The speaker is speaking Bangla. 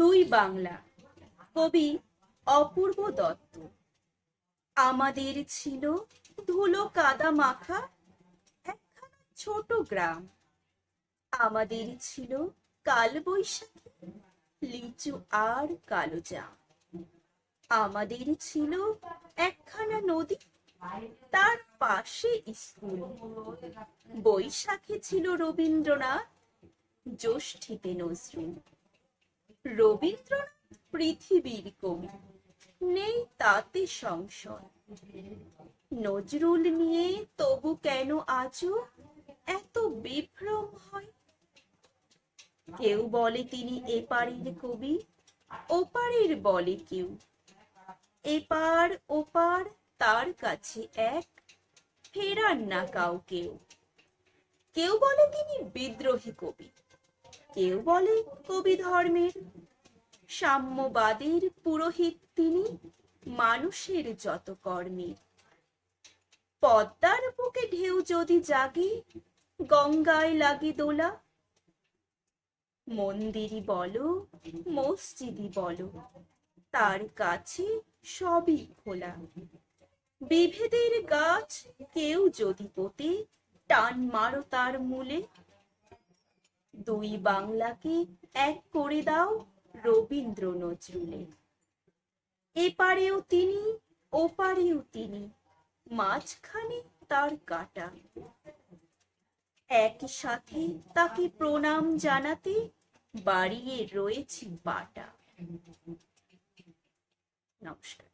দুই বাংলা। কবি অপূর্ব দত্ত। আমাদের ছিল ধুলো কাদা মাখা একখানা ছোট গ্রাম। আমাদের ছিল কাল লিচু আর কালো জাম। আমাদের ছিল একখানা নদী, তার পাশে স্কুল। বৈশাখে ছিল রবীন্দ্রনাথ, জ্যৈষ্ঠীতে নজরুল। রবীন্দ্রনাথ পৃথিবীর কবি। নেই তাতে সংশয়। নজরুল নিয়ে তবু কেন আজও এত বিভ্রম হয়? কেউ বলে তিনি এপারের কবি, ওপারের বলে কেউ। এপার ওপার তার কাছে এক ফেরান না কাউকেও। কেউ বলে তিনি বিদ্রোহী কবি। কেউ বলে কবি ধর্মের। সাম্যবাদের পুরোহিত তিনি, মানুষের যত কর্মের পদ্মার বুকে ঢেউ যদি জাগে, গঙ্গায় লাগে দোলা। মন্দিরই বলো, মসজিদই বলো, তার কাছে সবই খোলা। বিভেদের গাছ কেউ যদি পোতে টান মারো তার মূলে। দুই বাংলাকে এক করে দাও রবীন্দ্র নজরুলে এপারেও তিনি, ওপারেও তিনি, মাঝখানে তার কাটা। একই সাথে তাকে প্রণাম জানাতে বাড়িয়ে রয়েছি বাটা। নমস্কার।